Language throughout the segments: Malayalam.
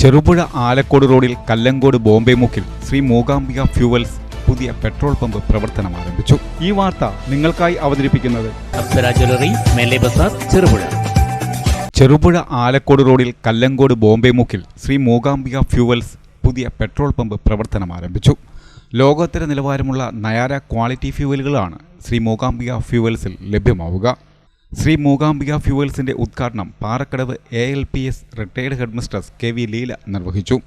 ചെറുപുഴ ആലക്കോട് റോഡിൽ കല്ലങ്കോട് ബോംബെ മുക്കിൽ ശ്രീ മൂകാംബിക ഫ്യൂവൽസ് പുതിയ പെട്രോൾ പമ്പ് പ്രവർത്തനം ആരംഭിച്ചു. ഈ വാർത്ത നിങ്ങൾക്കായി അവതരിപ്പിക്കുന്നത് ചെറുപുഴ. ചെറുപുഴ ആലക്കോട് റോഡിൽ കല്ലങ്കോട് ബോംബെ മുക്കിൽ ശ്രീ മൂകാംബിക ഫ്യൂവൽസ് പുതിയ പെട്രോൾ പമ്പ് പ്രവർത്തനം ആരംഭിച്ചു. ലോകോത്തര നിലവാരമുള്ള നയാര ക്വാളിറ്റി ഫ്യൂവലുകളാണ് ശ്രീ മൂകാംബിക ഫ്യൂവൽസിൽ ലഭ്യമാവുക. ശ്രീ മൂകാംബിക ഫ്യൂവൽസിന്റെ ഉദ്ഘാടനം Parakkadavu A L P S retired headmistress K V Leela നിർവഹിച്ചു.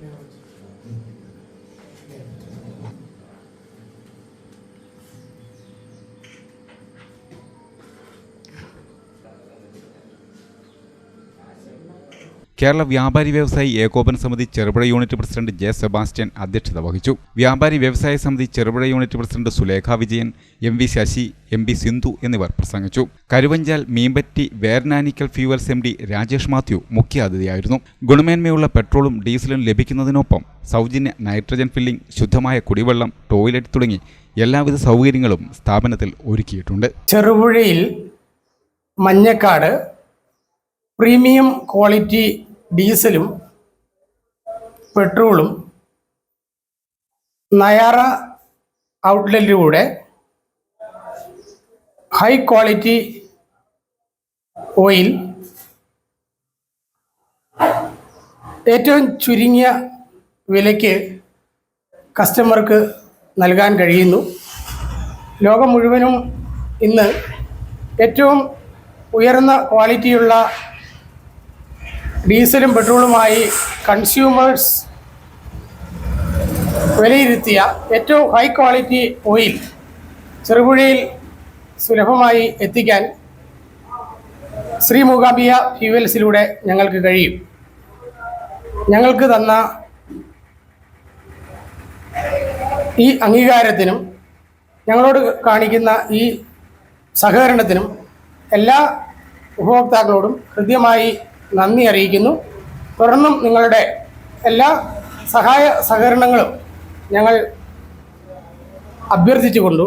Yeah. കേരള വ്യാപാരി വ്യവസായി ഏകോപന സമിതി Cherupuzha unit president J Sebastian അധ്യക്ഷത വഹിച്ചു. വ്യാപാരി വ്യവസായ സമിതി Cherupuzha unit president Sulekha Vijayan M V Sasi M P Sindhu എന്നിവർ പ്രസംഗിച്ചു. Karuvanchal Meempatti Vernanikkal fuels M D Rajesh Mathew മുഖ്യാതിഥിയായിരുന്നു. ഗുണമേന്മയുള്ള പെട്രോളും ഡീസലും ലഭിക്കുന്നതിനൊപ്പം സൗജന്യ നൈട്രജൻ ഫില്ലിംഗ് ശുദ്ധമായ കുടിവെള്ളം ടോയ്ലറ്റ് തുടങ്ങി എല്ലാവിധ സൗകര്യങ്ങളും സ്ഥാപനത്തിൽ ഒരുക്കിയിട്ടുണ്ട്. ചെറുപുഴയിൽ മഞ്ഞക്കാട് പ്രീമിയം ക്വാളിറ്റി ഡീസലും പെട്രോളും നയാറ ഔട്ട്ലെറ്റിലൂടെ ഹൈ ക്വാളിറ്റി ഓയിൽ ഏറ്റവും ചുരുങ്ങിയ വിലയ്ക്ക് കസ്റ്റമർക്ക് നൽകാൻ കഴിയുന്നു. ലോകം മുഴുവനും ഇന്ന് ഏറ്റവും ഉയർന്ന ക്വാളിറ്റിയുള്ള ഡീസലും പെട്രോളുമായി കൺസ്യൂമേഴ്സ് വിലയിരുത്തിയ ഏറ്റവും ഹൈ ക്വാളിറ്റി ഓയിൽ ചെറുപുഴയിൽ സുലഭമായി എത്തിക്കാൻ ശ്രീ മൂകാംബിയ ഫ്യൂവൽസിലൂടെ ഞങ്ങൾക്ക് കഴിയും. ഞങ്ങൾക്ക് തന്ന ഈ അംഗീകാരത്തിനും ഞങ്ങളോട് കാണിക്കുന്ന ഈ സഹകരണത്തിനും എല്ലാ ഉപഭോക്താക്കളോടും ഹൃദ്യമായി നന്ദി അറിയിക്കുന്നു. തുടർന്നും നിങ്ങളുടെ എല്ലാ സഹായ സഹകരണങ്ങളും ഞങ്ങൾ അഭ്യർത്ഥിച്ചുകൊണ്ടു